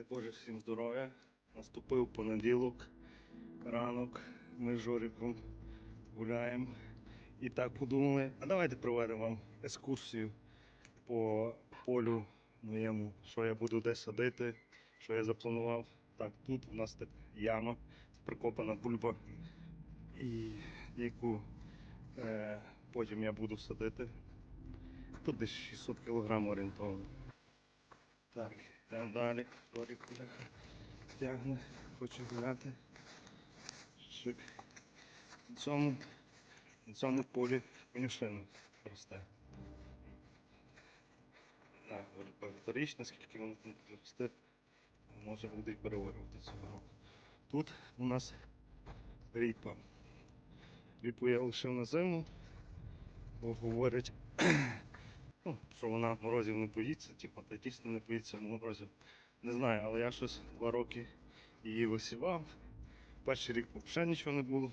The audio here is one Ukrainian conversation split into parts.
Дай Боже всім здоров'я. Наступив понеділок, ранок. Ми з Жориком гуляємо. І так подумали, а давайте проведемо вам екскурсію по полю моєму, що я буду де садити, що я запланував. Так, тут у нас так яма, прикопана бульба, і яку е, потім я буду садити. Тут десь 600 кг орієнтовно. Так, йдемо далі. Уже тягне, хоче гуляти. На цьому, на цьому полі конюшина росте. Так, багаторічна, скільки воно росте, може буде переварювати цього року. Тут у нас ріпа. Ріпу я лишив на зиму, бо говорять, ну, що вона морозів не боїться, типу, та дійсно не боїться морозів. Не знаю, але я щось два роки її висівав. Перший рік взагалі нічого не було.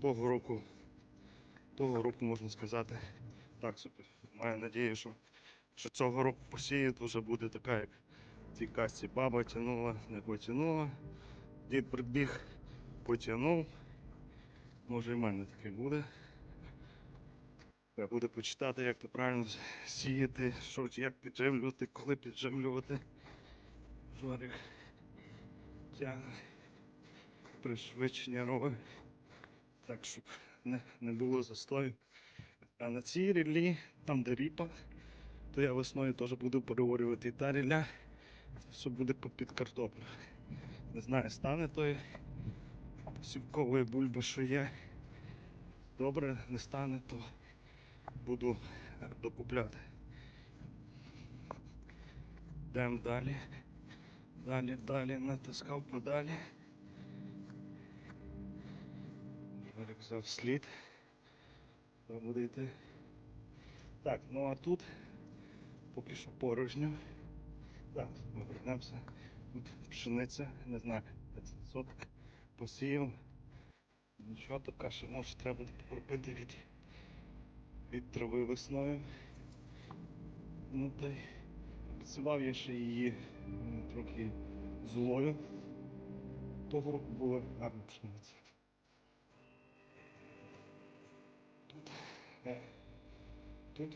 Того року, того року можна сказати, так собі. Маю надію, що, що цього року посію, вже буде така, як в цій касті баба тянула, не потягнула. Дід прибіг, потягнув. Може і в мене таке буде. Треба буде почитати, як то правильно сіяти, що, як підживлювати, коли підживлювати. Жорик тягне. Пришвидшення робить. Так, щоб не, не було застою. А на цій ріллі, там де ріпа, то я весною теж буду переорювати і та рілля, що буде під картоплю. Не знаю, стане тої сівкової бульби, що є. Добре, не стане, то буду е, докупляти. Йдемо далі. Далі, далі, натискав подалі. Жорик взяв слід. Буде йти. Так, ну а тут поки що порожньо. Так, ми вернемося. Тут пшениця, не знаю, 500 соток посіяв. Нічого, така ще може треба попити від, від трави весною. Ну та й підсував я ще її трохи злою. Того року була гарна пшениця. Тут, е,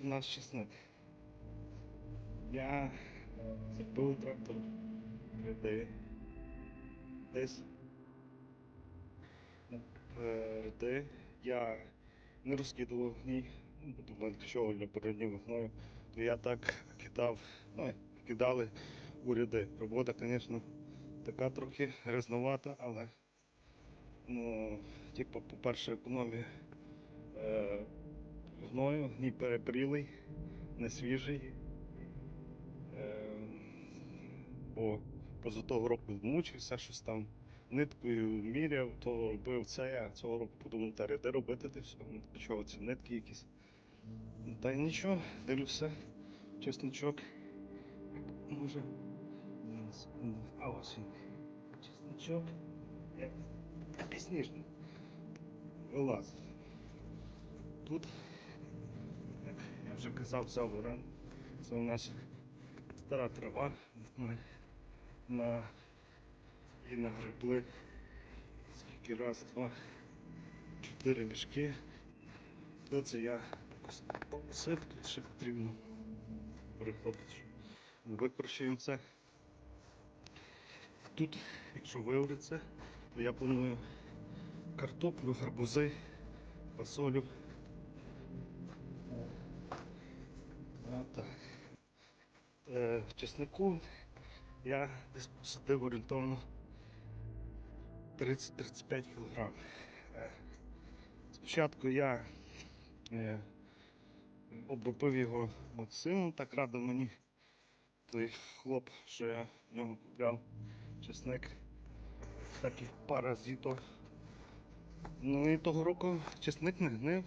у нас чесник. Я забив трактор де десь е, де я не розкидував гній, ну, чого для переднього я так кидав, ну, кидали у ряди. Робота, звісно, така трохи грязновата, але ну, типу, по-перше, економія е, гною, гній перепрілий, не свіжий. Е, бо поза того року змучився, щось там ниткою міряв, то робив це, а цього року подумав, де робити те все. Чого ці нитки якісь. Та й нічого, дивлюся, чесничок. Може. А ось він. Чесничок. Як пізніше. Тут, як я вже казав, взяв уран. Це у нас стара трава. Ми на і нагребли скільки раз, два, чотири мішки. Це я покосив, тут ще потрібно перехопити. щоб Викорчуємо це. Тут, якщо виориться, то я планую картоплю, гарбузи, фасолю. Так. Е, в чеснику я десь посадив орієнтовно 30-35 кг. Е, Спочатку я е, обробив його максимум, так радив мені той хлоп, що я в нього купляв чесник. Так і паразито. Ну і того року чесник не гнив.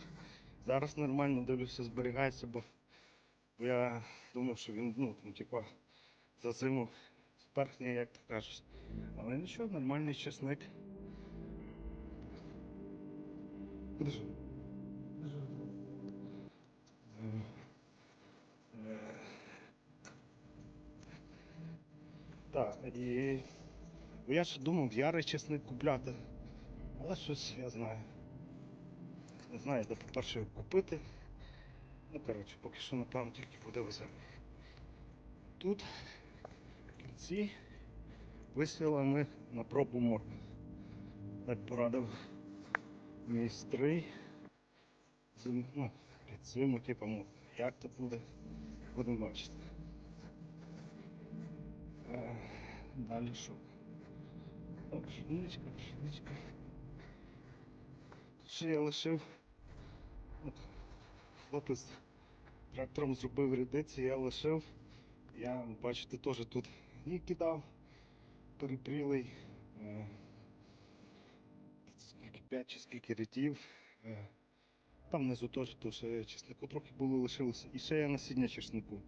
Зараз нормально дивлюся, зберігається, бо я думав, що він, ну, там, типа, за зиму сперхне, як ти кажеш. Але нічого, нормальний чесник. Куди ж? Е, Так, і я ще думав ярий чесник купляти. Але щось я знаю. Не знаю, де по-перше купити. Ну, коротше, поки що, напевно, тільки буде веселий. Тут в кінці висіли ми на пробу моркви. Так порадив мій стрий. Зим- Ну, під зиму, типу, ну, як то буде, будемо бачити. Далі? О, пшеничка, пшеничка. Ще я лишив. От, хлопець трактором зробив рядиці, я лишив. Я, бачите, теж тут і кидав перепрілий. Е, скільки 5 чи скільки рядів. Е, там внизу теж то ще чеснику трохи було лишилося. І ще я насіння чеснику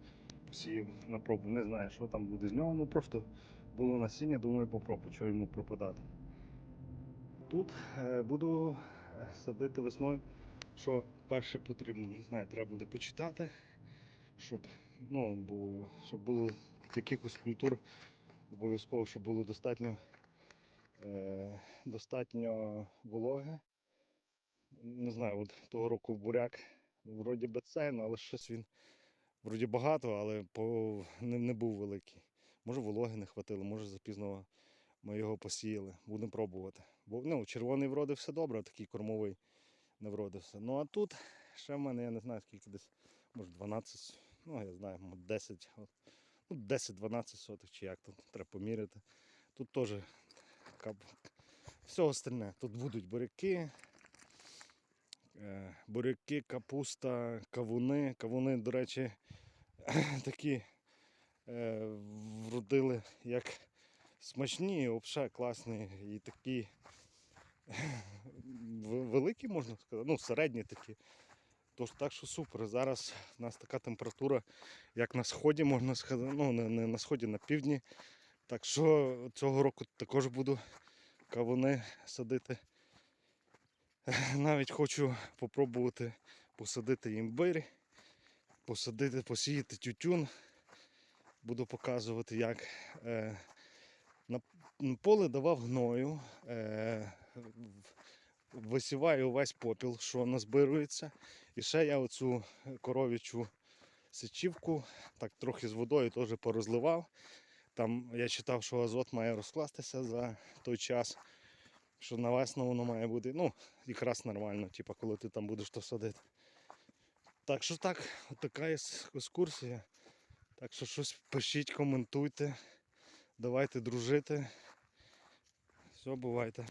посіяв на пробу. Не знаю, що там буде з нього. Ну просто було насіння, думаю, попробую, що йому пропадати. Тут е, буду е, садити весною, що перше потрібно, не знаю, треба буде почитати, щоб, ну, бо, щоб було якихось культур обов'язково, щоб було достатньо, е, достатньо вологи. Не знаю, от того року буряк вроді би ну, але щось він вроді багато, але по, не, не був великий. Може вологи не хватило, може запізно ми його посіяли. Будемо пробувати. Бо ну, червоний вроди все добре, такий кормовий не вродився. Ну а тут ще в мене, я не знаю скільки десь, може 12, ну я знаю, 10, ну 10-12 сотих чи як тут треба поміряти. Тут теж все остальне. Тут будуть буряки, е, буряки, капуста, кавуни. Кавуни, до речі, такі вродили як смачні, взагалі класні і такі великі, можна сказати, ну, середні такі. Тож так що супер. Зараз у нас така температура, як на сході, можна сказати, ну не на сході, на півдні. Так що цього року також буду кавуни садити. Навіть хочу попробувати посадити імбир, посадити, посіяти тютюн. Буду показувати, як е, на поле давав гною, е, висіваю весь попіл, що назбирується. І ще я оцю коров'ячу сечівку так трохи з водою теж порозливав. Там я читав, що азот має розкластися за той час, що на весну воно має бути. Ну, якраз нормально, типу, коли ти там будеш то садити. Так що так, така екскурсія. Так що щось пишіть, коментуйте. Давайте дружити. Все, бувайте.